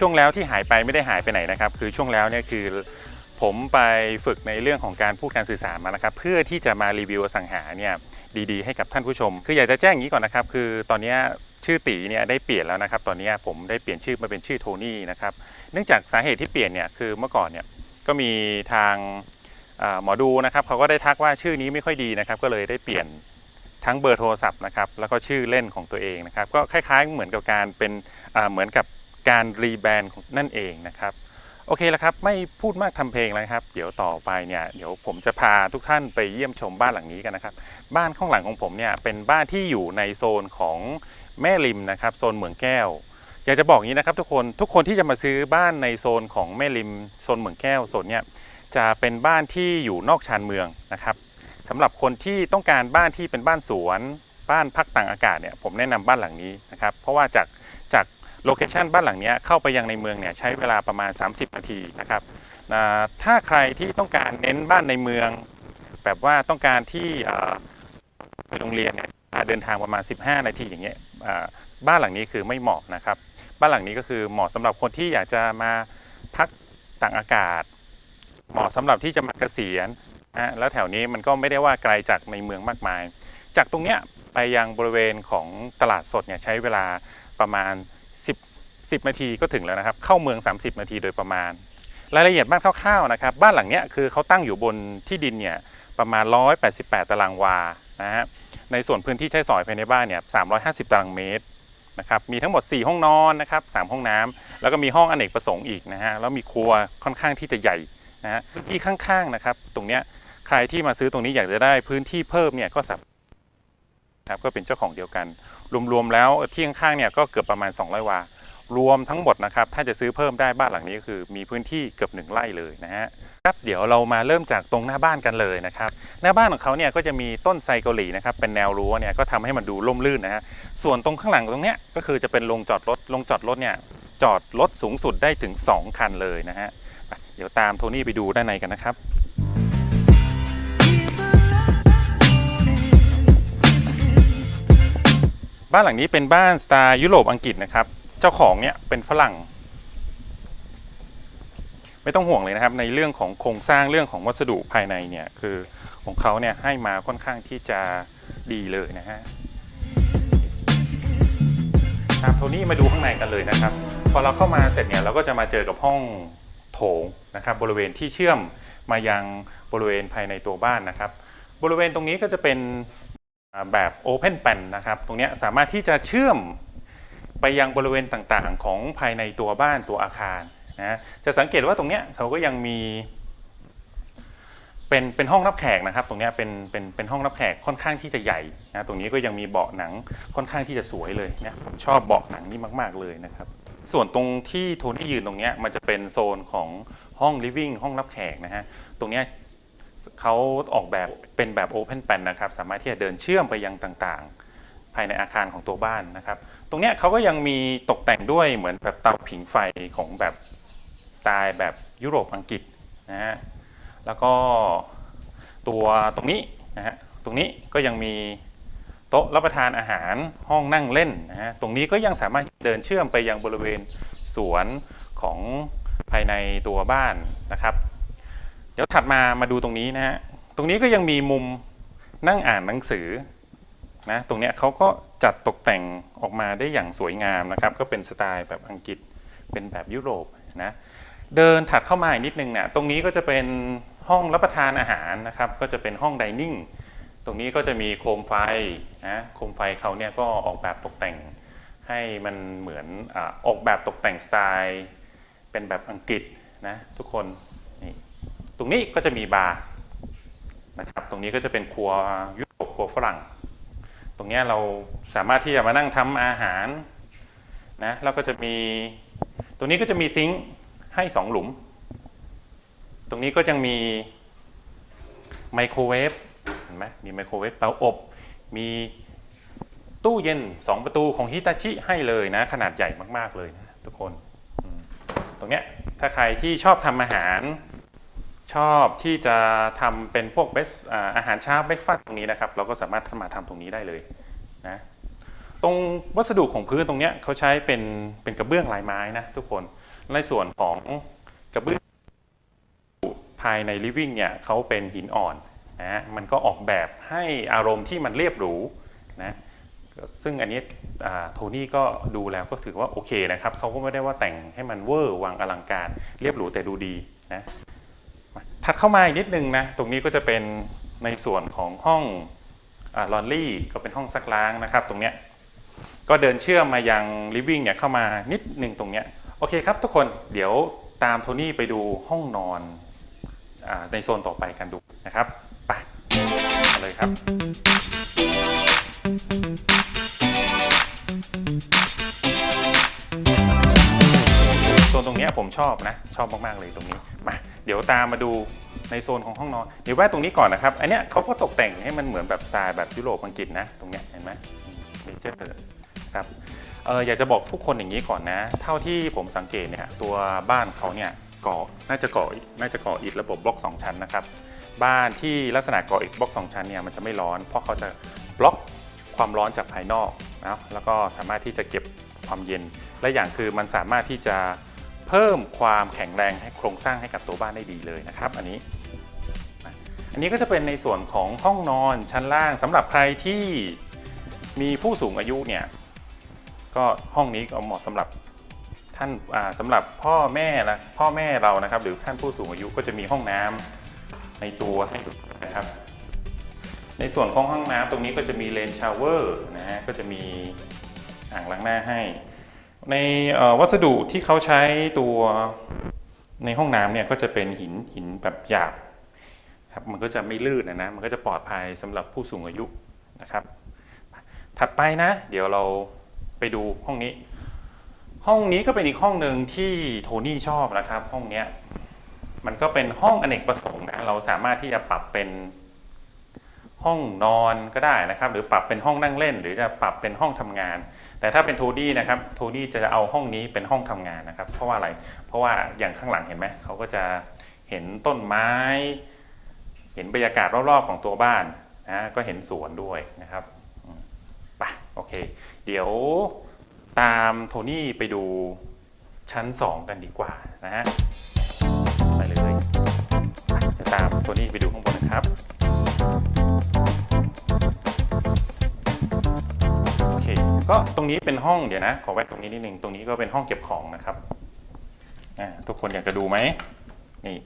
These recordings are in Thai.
ช่วงแล้วที่หายไปไม่ได้หายไปไหนนะครับ คือช่วงแล้วเนี่ยคือผมไปฝึกในเรื่องของการพูดการสื่อสารมานะครับ เพื่อที่จะมารีวิวสังหาเนี่ยดีๆ ให้กับท่านผู้ชม คืออยากจะแจ้งอย่างนี้ก่อนนะครับ คือตอนนี้ชื่อตีเนี่ยได้เปลี่ยนแล้วนะครับ ตอนนี้ผมได้เปลี่ยนชื่อมาเป็นชื่อโทนี่นะครับ เนื่องจากสาเหตุที่เปลี่ยนเนี่ยคือเมื่อก่อนเนี่ยก็มีทางหมอดูนะครับเขาก็ได้ทักว่าชื่อนี้ไม่ค่อยดีนะครับ ก็เลยได้เปลี่ยนทั้งเบอร์โทรศัพท์นะครับแล้วก็ชื่อเล่นของตัวเองนะครับ ก็คล้ายๆเหมือนกับการเป็นเหมือนกับ การรีแบรนด์นั่นเองนะครับ โอเคแล้วครับ ไม่พูดมากทำเพลงแล้วครับ เดี๋ยวต่อไปเนี่ยเดี๋ยวผมจะพาทุกท่านไปเยี่ยมชมบ้านหลังนี้กันนะครับ บ้านข้างหลังของผมเนี่ยเป็นบ้านที่อยู่ในโซนของแม่ริมนะครับโซนเหมืองแก้วอยากจะบอกงนี้นะครับทุกคนทุกคนที่จะมาซื้อบ้านในโซนของแม่ริมโซนเหมืองแก้วโซนเนี่ยจะเป็นบ้านที่อยู่นอกชานเมืองนะครับสำหรับคนที่ต้องการบ้านที่เป็นบ้านสวน บ้านพักต่างอากาศเนี่ยผมแนะนำบ้านหลังนี้นะครับ เพราะว่าจาก โลเคชันบ้านหลังนี้เข้าไปยังในเมืองเนี่ยใช้เวลาประมาณ 30 นาทีนะครับถ้าใครที่ต้องการเน้นบ้านในเมือง แบบว่าต้องการที่ไปโรงเรียนเนี่ยเดินทางประมาณ 15 นาทีอย่างเงี้ยบ้านหลังนี้คือไม่เหมาะนะครับ บ้านหลังนี้ก็คือเหมาะสำหรับคนที่อยากจะมาพักต่างอากาศ เหมาะสำหรับที่จะมาเกษียณนะแล้วแถวนี้มันก็ไม่ได้ว่าไกลจากในเมืองมากมาย จากตรงเนี้ยไปยังบริเวณของตลาดสดเนี่ยใช้เวลาประมาณ 10 10นาทีก็ถึงแล้วนะครับ เข้าเมือง 30 นาทีโดยประมาณ รายละเอียดบ้านคร่าวๆนะครับ บ้านหลังเนี้ยคือเขาตั้งอยู่บนที่ดินเนี่ยประมาณ 188 ตารางวานะฮะในส่วนพื้นที่ใช้สอยภายในบ้านเนี่ย350 ตารางเมตรนะครับมีทั้งหมด 4 ห้องนอนนะครับ3ห้องน้ำแล้วก็มีห้องอเนกประสงค์อีกนะฮะแล้วมีครัวค่อนข้างที่จะใหญ่นะฮะพื้นที่ข้างๆนะครับ ตรงเนี้ยใครที่มาซื้อตรงนี้อยากจะได้พื้นที่เพิ่มเนี่ยก็สามารถ ครับก็เป็นเจ้าของเดียวกัน รวมๆแล้วที่ข้างๆเนี่ยก็เกือบประมาณ 200 วา รวมทั้งหมดนะครับถ้าจะซื้อเพิ่มได้บ้านหลังนี้ก็คือ มีพื้นที่เกือบหนึ่งไร่เลยนะฮะครับเดี๋ยวเรามาเริ่มจากตรงหน้าบ้านกันเลยนะครับหน้าบ้านของเขาเนี่ยก็จะมีต้นไทรเกาหลีนะครับเป็นแนวรั้วเนี่ยก็ทำให้มันดูร่มรื่นนะฮะส่วนตรงข้างหลังตรงเนี้ยก็คือจะเป็นโรงจอดรถโรงจอดรถเนี่ยจอดรถสูงสุดได้ถึง 2 คันเลยนะฮะเดี๋ยวตามโทนี่ไปดูด้านในกันนะครับ บ้านหลังนี้เป็นบ้านสไตล์ยุโรปอังกฤษนะครับ เจ้าของเนี่ยเป็นฝรั่ง ไม่ต้องห่วงเลยนะครับ ในเรื่องของโครงสร้างเรื่องของวัสดุภายในเนี่ยคือของเขาเนี่ยให้มาค่อนข้างที่จะดีเลยนะฮะตามโทนี่มาดูข้างในกันเลยนะครับ พอเราเข้ามาเสร็จเนี่ยเราก็จะมาเจอกับห้องโถงนะครับ บริเวณที่เชื่อมมายังบริเวณภายในตัวบ้านนะครับ บริเวณตรงนี้ก็จะเป็น แบบ Open p a n นะครับ ตรงนี้สามารถที่จะเชื่อมไปยังบริเวณต่างๆ ของภายในตัวบ้านตัวอาคารนะจะสังเกตว่าตรงนี้เขาก็ยังมี เป็นเป็นห้องรับแขกนะครับ ตรงนี้เป็นเป็นเป็นห้องรับแขกค่อนข้างที่จะใหญ่นะตรงนี้ก็ยังมีเบาะหนังค่อนข้างที่จะสวยเลยนี่ยผมชอบเบาะหนังนี่มาก ๆเลยนะครับ ส่วนตรงที่โทนี่ยืนตรงนี้มันจะเป็นโซนของห้อง living ห้องรับแขกนะฮะตรงนี้ เขาออกแบบเป็นแบบ open plan นะครับสามารถที่จะเดินเชื่อมไปยังต่างๆ ภายในอาคารของตัวบ้านนะครับ ตรงเนี้ยเขาก็ยังมีตกแต่งด้วยเหมือนแบบเตาผิงไฟของแบบสไตล์แบบยุโรปอังกฤษนะฮะแล้วก็ตัวตรงนี้นะฮะตรงนี้ก็ยังมีโต๊ะรับประทานอาหารห้องนั่งเล่นนะฮะตรงนี้ก็ยังสามารถเดินเชื่อมไปยังบริเวณสวนของภายในตัวบ้านนะครับ เดี๋ยวถัดมามาดูตรงนี้นะฮะตรงนี้ก็ยังมีมุมนั่งอ่านหนังสือนะตรงเนี้ยเขาก็จัดตกแต่งออกมาได้อย่างสวยงามนะครับ ก็เป็นสไตล์แบบอังกฤษเป็นแบบยุโรปนะเดินถัดเข้ามาอีกนิดนึงเนี่ยตรงนี้ก็จะเป็นห้องรับประทานอาหารนะครับ ก็จะเป็นห้องไดนิ่งตรงนี้ก็จะมีโคมไฟนะโคมไฟเขาเนี่ยก็ออกแบบตกแต่งให้มันเหมือนอออกแบบตกแต่งสไตล์ เป็นแบบอังกฤษนะทุกคน ตรงนี้ก็จะมีบาร์นะครับตรงนี้ก็จะเป็นครัวยุโรปครัวฝรั่ง ตรงนี้เราสามารถที่จะมานั่งทำอาหารนะแล้วก็จะมีตรงนี้ก็จะมีซิงค์ให้สองหลุม ตรงนี้ก็ยังมีไมโครเวฟเห็นไหมมีไมโครเวฟเตาอบ มีตู้เย็น 2 ประตูของฮิตาชิให้เลยนะ ขนาดใหญ่มาก ๆ เลยนะทุกคน ตรงเนี้ยถ้าใครที่ชอบทำอาหาร ชอบที่จะทำเป็นพวกเบสอาหารเช้าเบรกฟาสตรงนี้นะครับ เราก็สามารถมาทำตรงนี้ได้เลยนะตรงวัสดุของพื้นตรงเนี้ยเขาใช้เป็นเป็นกระเบื้องลายไม้นะทุกคนในส่วนของกระเบื้องภายในลิฟวิ่งเนี่ยเขาเป็นหินอ่อนนะมันก็ออกแบบให้อารมณ์ที่มันเรียบหรูนะซึ่งอันนี้โทนี่ก็ดูแล้วก็ถือว่าโอเคนะครับเขาก็ไม่ได้ว่าแต่งให้มันเวอร์วังอลังการเรียบหรูแต่ดูดีนะ ถัดเข้ามาอีกนิดนึงนะ ตรงนี้ก็จะเป็นในส่วนของห้องลอนลี่ก็เป็นห้องซักล้างนะครับ ตรงเนี้ยก็เดินเชื่อมมายังลิฟวิ่งเนี่ยเข้ามานิดหนึ่งตรงเนี้ยโอเคครับทุกคนเดี๋ยวตามโทนี่ไปดูห้องนอนอในโซนต่อไปกันดูนะครับไปเลยครับ โซนตรงเนี้ยผมชอบนะ ชอบมาก ๆ เลยตรงนี้มา ดี๋ยวตามมาดูในโซนของห้องนอน เดี๋ยวแวะตรงนี้ก่อนนะครับ อันเนี้ยเขาก็ตกแต่งให้มันเหมือนแบบสไตล์แบบยุโรปอังกฤษนะ ตรงเนี้ยเห็นไหมเนเจอร์ครับเอออยากจะบอกทุกคนอย่างนี้ก่อนนะ เท่าที่ผมสังเกตเนี่ยตัวบ้านเขาเนี่ยก่อน่าจะก่อน่าจะก่ออิฐระบบบล็อก 2 ชั้นนะครับ บ้านที่ลักษณะก่ออิฐบล็อก2ชั้นเนี่ยมันจะไม่ร้อน เพราะเขาจะบล็อกความร้อนจากภายนอกนะแล้วก็สามารถที่จะเก็บความเย็น และอย่างคือมันสามารถที่จะ เพิ่มความแข็งแรงให้โครงสร้างให้กับตัวบ้านได้ดีเลยนะครับ อันนี้ อันนี้ก็จะเป็นในส่วนของห้องนอนชั้นล่างสำหรับใครที่มีผู้สูงอายุเนี่ยก็ห้องนี้ก็เหมาะสำหรับท่านอ่าสำหรับพ่อแม่ละพ่อแม่เรานะครับ หรือท่านผู้สูงอายุก็จะมีห้องน้ำในตัวให้ดูนะครับ ในส่วนของห้องน้ำตรงนี้ก็จะมีเลนชาวเวอร์นะฮะก็จะมีอ่างล้างหน้าให้ ในวัสดุที่เขาใช้ตัวในห้องน้ำเนี่ยก็จะเป็นหินหินแบบหยาบครับมันก็จะไม่ลื่นนะนะมันก็จะปลอดภัยสำหรับผู้สูงอายุนะครับ ถัดไปนะ เดี๋ยวเราไปดูห้องนี้ ห้องนี้ก็เป็นอีกห้องหนึ่งที่โทนี่ชอบนะครับ ห้องเนี้ยมันก็เป็นห้องอเนกประสงค์นะเราสามารถที่จะปรับเป็นห้องนอนก็ได้นะครับ หรือปรับเป็นห้องนั่งเล่น หรือจะปรับเป็นห้องทำงาน แต่ถ้าเป็นโทนี่นะครับโทนี่จะเอาห้องนี้เป็นห้องทำงานนะครับ เพราะว่าอะไร เพราะว่าอย่างข้างหลังเห็นไหมเขาก็จะเห็นต้นไม้ เห็นบรรยากาศรอบๆของตัวบ้านนะก็เห็นสวนด้วยนะครับอืมไปโอเค เดี๋ยวตามโทนี่ไปดูชั้น 2 กันดีกว่านะฮะไปเลยจะตามโทนี่ไปดูข้างบนนะครับ ก็ตรงนี้เป็นห้องเดี๋ยวนะ ขอแวะตรงนี้นิดนึง ตรงนี้ก็เป็นห้องเก็บของนะครับทุกคนอยากจะดูไหมนี่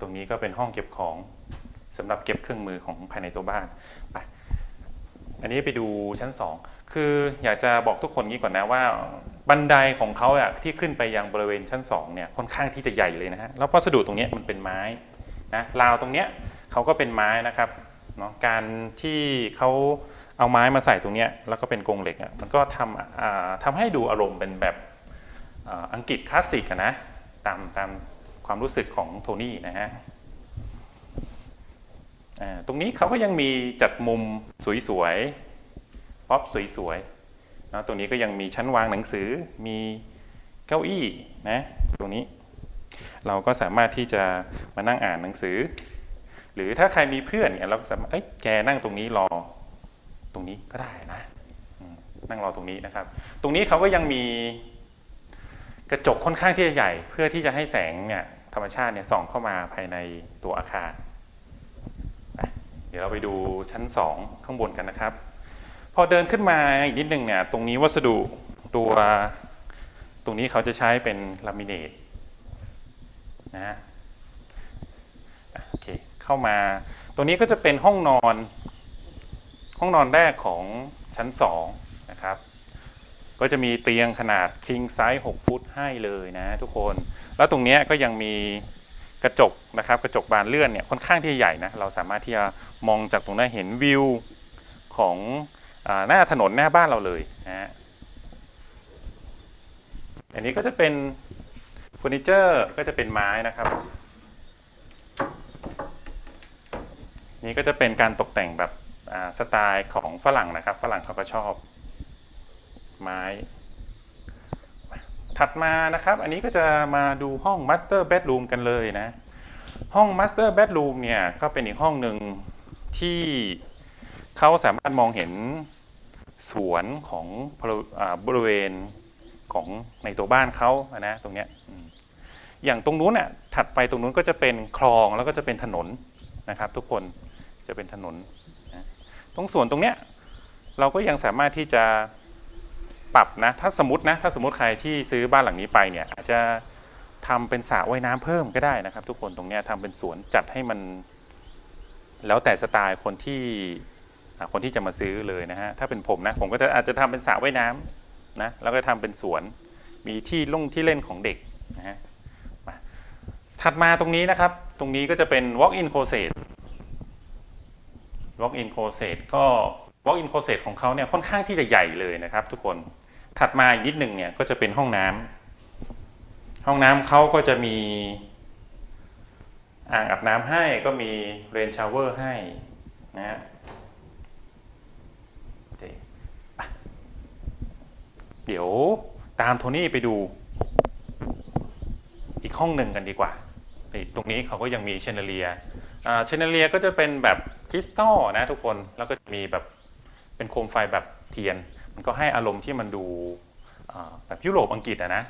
ตรงนี้ก็เป็นห้องเก็บของสำหรับเก็บเครื่องมือของภายในตัวบ้านไปอันนี้ไปดูชั้น 2 คืออยากจะบอกทุกคนงี้ก่อนนะว่า บันไดของเขาอะที่ขึ้นไปยังบริเวณชั้น2เนี่ยค่อนข้างที่จะใหญ่เลยนะฮะแล้ววัสดุตรงนี้มันเป็นไม้นะราวตรงเนี้ยเขาก็เป็นไม้นะครับเนาะการที่เขา เอาไม้มาใส่ตรงเนี้ยแล้วก็เป็นกรงเหล็กอะมันก็ทำอ่าทำให้ดูอารมณ์เป็นแบบอังกฤษคลาสสิกนะตามตามความรู้สึกของโทนี่นะฮะอ่าตรงนี้เขาก็ยังมีจัดมุมสวยๆป๊อปสวยๆนะตรงนี้ก็ยังมีชั้นวางหนังสือมีเก้าอี้นะตรงนี้ เราก็สามารถที่จะมานั่งอ่านหนังสือ หรือถ้าใครมีเพื่อนเนี่ยเราก็สามารถเอ้ยแกนั่งตรงนี้รอ ก็ได้นะนั่งรอตรงนี้นะครับ ตรงนี้เขาก็ยังมีกระจกค่อนข้างที่จะใหญ่ เพื่อที่จะให้แสงเนี่ยธรรมชาติเนี่ยส่องเข้ามาภายในตัวอาคาร เดี๋ยวเราไปดูชั้นสองข้างบนกันนะครับ พอเดินขึ้นมาอีกนิดหนึ่งเนี่ยตรงนี้วัสดุตัวตรงนี้เขาจะใช้เป็นลามิเนตนะฮะอะโอเคเข้ามาตรงนี้ก็จะเป็นห้องนอน ห้องนอนแรกของชั้น2นะครับก็จะมีเตียงขนาด king size 6 ฟุตให้เลยนะทุกคน แล้วตรงนี้ก็ยังมีกระจกนะครับกระจกบานเลื่อนเนี่ยค่อนข้างที่ใหญ่นะเราสามารถที่จะมองจากตรงนั้นเห็นวิวของอหน้าถนนหน้าบ้านเราเลยนะฮะอันนี้ก็จะเป็นเฟอร์นิเจอร์ก็จะเป็นไม้นะครับ นี่ก็จะเป็นการตกแต่งแบบ สไตล์ของฝรั่งนะครับ ฝรั่งเขาก็ชอบ ไม้ ถัดมานะครับ อันนี้ก็จะมาดูห้อง Master Bedroom กันเลยนะ ห้อง Master Bedroom เนี่ยก็เป็นอีกห้องหนึ่งที่เขาสามารถมองเห็นสวนของบริเวณของในตัวบ้านเขานะ ตรงเนี้ยอย่างตรงนู้นน่ะถัดไปตรงนู้นก็จะเป็นคลองแล้วก็จะเป็นถนนนะครับ ทุกคนจะเป็นถนน ตรงส่วนตรงเนี้ยเราก็ยังสามารถที่จะปรับนะ ถ้าสมมตินะ ถ้าสมมติใครที่ซื้อบ้านหลังนี้ไปเนี่ย อาจจะทำเป็นสระว่ายน้ำเพิ่มก็ได้นะครับ ทุกคนตรงเนี้ยทำเป็นสวนจัดให้มัน แล้วแต่สไตล์คนที่คนที่จะมาซื้อเลยนะฮะถ้าเป็นผมนะผมก็จะอาจจะทำเป็นสระว่ายน้ำนะแล้วก็ทำเป็นสวนมีที่ลงที่เล่นของเด็กนะฮะมาถัดมาตรงนี้นะครับ ตรงนี้ก็จะเป็น walk-in closet walk-in closet ก็ walk-in closet ของเขาเนี่ยค่อนข้างที่จะใหญ่เลยนะครับ ทุกคนถัดมาอีกนิดหนึ่งเนี่ยก็จะเป็นห้องน้ำห้องน้ำเขาก็จะมีอ่างอาบน้ำให้ก็มีเรนชาวเวอร์ให้นะฮะเดี๋ยวตามโทนี่ไปดูอีกห้องหนึ่งกันดีกว่า ตรงนี้เขาก็ยังมีเชนเดเลียเชนเดเลียก็จะเป็นแบบ คริสตัลนะทุกคนแล้วก็มีแบบเป็นโคมไฟแบบเทียน มันก็ให้อารมณ์ที่มันดูแบบยุโรปอังกฤษอะนะ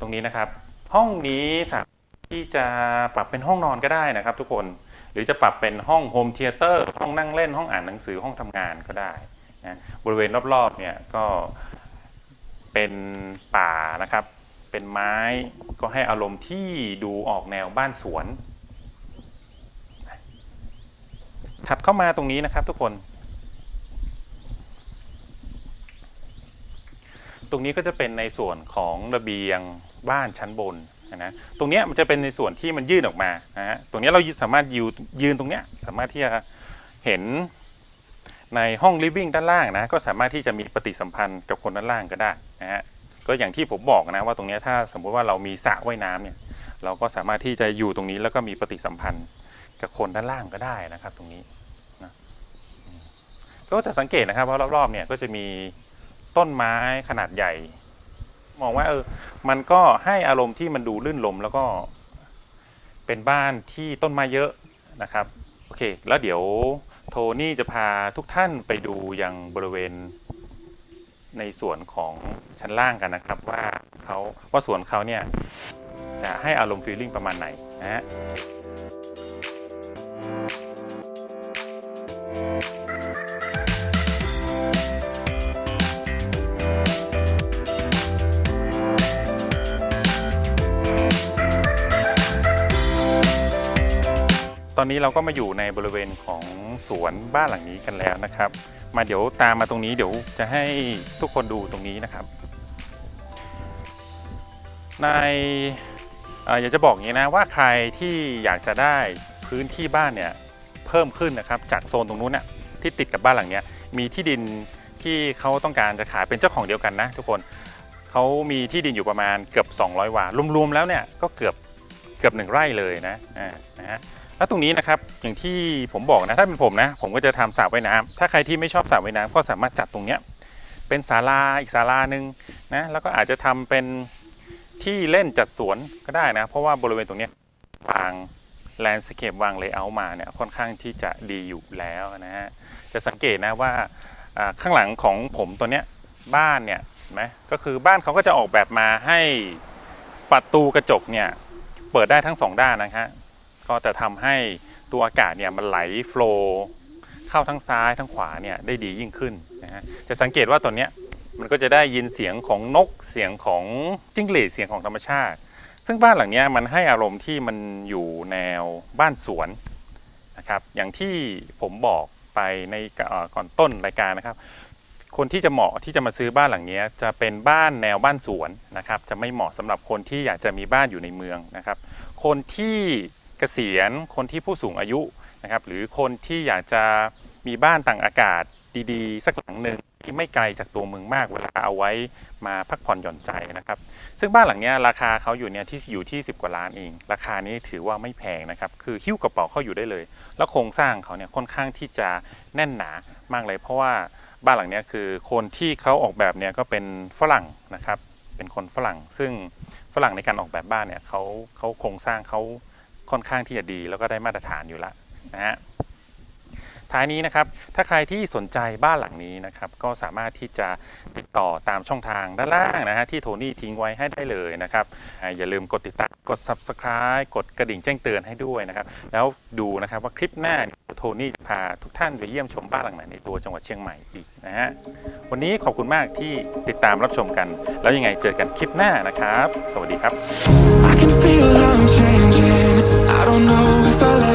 ตรงนี้นะครับ ห้องนี้สามารถที่จะปรับเป็นห้องนอนก็ได้นะครับ ทุกคนหรือจะปรับเป็นห้องโฮมเทเตอร์ห้องนั่งเล่นห้องอ่านหนังสือห้องทำงานก็ได้นะบริเวณรอบๆเนี่ยก็เป็นป่านะครับ เป็นไม้ก็ให้อารมณ์ที่ดูออกแนวบ้านสวน ถัดเข้ามาตรงนี้นะครับทุกคน ตรงนี้ก็จะเป็นในส่วนของระเบียงบ้านชั้นบนนะตรงนี้มันจะเป็นในส่วนที่มันยื่นออกมานะฮะตรงนี้เราสามารถยืนยืนตรงเนี้ยสามารถที่จะเห็นในห้องลิฟวิ่งด้านล่างนะก็สามารถที่จะมีปฏิสัมพันธ์กับคนด้านล่างก็ได้นะฮะ ก็อย่างที่ผมบอกนะว่าตรงนี้ถ้าสมมุติว่าเรามีสระว่ายน้ำเนี่ยเราก็สามารถที่จะอยู่ตรงนี้แล้วก็มีปฏิสัมพันธ์กับคนด้านล่างก็ได้นะครับ ตรงนี้นะก็จะสังเกตนะครับว่ารอบๆเนี่ยก็จะมีต้นไม้ขนาดใหญ่ มองว่าเออมันก็ให้อารมณ์ที่มันดูลื่นลมแล้วก็เป็นบ้านที่ต้นไม้เยอะนะครับโอเค แล้วเดี๋ยวโทนี่จะพาทุกท่านไปดูยังบริเวณ ในส่วนของชั้นล่างกันนะครับว่าเขาว่าสวนเขาเนี่ยจะให้อารมณ์ฟีลลิ่งประมาณไหนนะฮะตอนนี้เราก็มาอยู่ในบริเวณของสวนบ้านหลังนี้กันแล้วนะครับ มาเดี๋ยวตามมาตรงนี้เดี๋ยวจะให้ทุกคนดูตรงนี้นะครับ ในอยากจะบอกอย่างนี้นะว่าใครที่อยากจะได้พื้นที่บ้านเนี่ยเพิ่มขึ้นนะครับจากโซนตรงนู้นน่ะที่ติดกับบ้านหลังเนี้ยมีที่ดินที่เขาต้องการจะขายเป็นเจ้าของเดียวกันนะ ทุกคนเขามีที่ดินอยู่ประมาณเกือบ 200 วารวมๆแล้วเนี่ยก็เกือบเกือบหนึ่งไร่เลยนะอ่านะฮะ แล้วตรงนี้นะครับอย่างที่ผมบอกนะถ้าเป็นผมนะ ผมก็จะทำสระว่ายน้ำถ้าใครที่ไม่ชอบสระว่ายน้ำก็สามารถจัดตรงเนี้ยเป็นศาลาอีกศาลาหนึ่งนะแล้วก็อาจจะทำเป็นที่เล่นจัดสวนก็ได้นะ เพราะว่าบริเวณตรงเนี้ยวางแลนด์สเคปวางเลเยอร์มาเนี่ยค่อนข้างที่จะดีอยู่แล้วนะฮะจะสังเกตนะว่าข้างหลังของผมตัวเนี้ยบ้านเนี่ยเห็นไหมก็คือบ้านเขาก็จะออกแบบมาให้ประตูกระจกเนี่ยเปิดได้ทั้งสองด้านนะฮะ ก็จะทำให้ตัวอากาศเนี่ยมันไหลโฟล์เข้าทั้งซ้ายทั้งขวาเนี่ยได้ดียิ่งขึ้นนะฮะจะสังเกตว่าตอนเนี้ยมันก็จะได้ยินเสียงของนกเสียงของจิ้งหรีดเสียงของธรรมชาติ ซึ่งบ้านหลังเนี้ยมันให้อารมณ์ที่มันอยู่แนวบ้านสวนนะครับอย่างที่ผมบอกไปในก่อนต้นรายการนะครับ คนที่จะเหมาะที่จะมาซื้อบ้านหลังเนี้ยจะเป็นบ้านแนวบ้านสวนนะครับ จะไม่เหมาะสำหรับคนที่อยากจะมีบ้านอยู่ในเมืองนะครับ คนที่ เกษียณคนที่ผู้สูงอายุนะครับหรือคนที่อยากจะมีบ้านต่างอากาศดีๆ สักหลังหนึ่งที่ไม่ไกลจากตัวเมืองมากเวลาเอาไว้มาพักผ่อนหย่อนใจนะครับ ซึ่งบ้านหลังเนี้ยราคาเขาอยู่เนี่ยที่อยู่ที่ 10 กว่าล้านเอง ราคานี้ถือว่าไม่แพงนะครับ คือหิ้วกระเป๋าเข้าอยู่ได้เลย แล้วโครงสร้างเขาเนี่ยค่อนข้างที่จะแน่นหนามากเลย เพราะว่าบ้านหลังเนี้ยคือคนที่เขาออกแบบเนี่ยก็เป็นฝรั่งนะครับ เป็นคนฝรั่ง ซึ่งฝรั่งในการออกแบบบ้านเนี่ยเขาเขาโครงสร้างเขา ค่อนข้างที่จะดีแล้วก็ได้มาตรฐานอยู่แล้วนะฮะท้ายนี้นะครับ ถ้าใครที่สนใจบ้านหลังนี้นะครับ ก็สามารถที่จะติดต่อตามช่องทางด้านล่างนะฮะที่โทนี่ทิ้งไว้ให้ได้เลยนะครับอย่าลืมกดติดตามกด subscribe กดกระดิ่งแจ้งเตือนให้ด้วยนะครับ แล้วดูนะครับว่าคลิปหน้าโทนี่จะพาทุกท่านไปเยี่ยมชมบ้านหลังไหนในตัวจังหวัดเชียงใหม่อีกนะฮะวันนี้ขอบคุณมากที่ติดตามรับชมกัน แล้วยังไงเจอกันคลิปหน้านะครับ สวัสดีครับ don't know if I like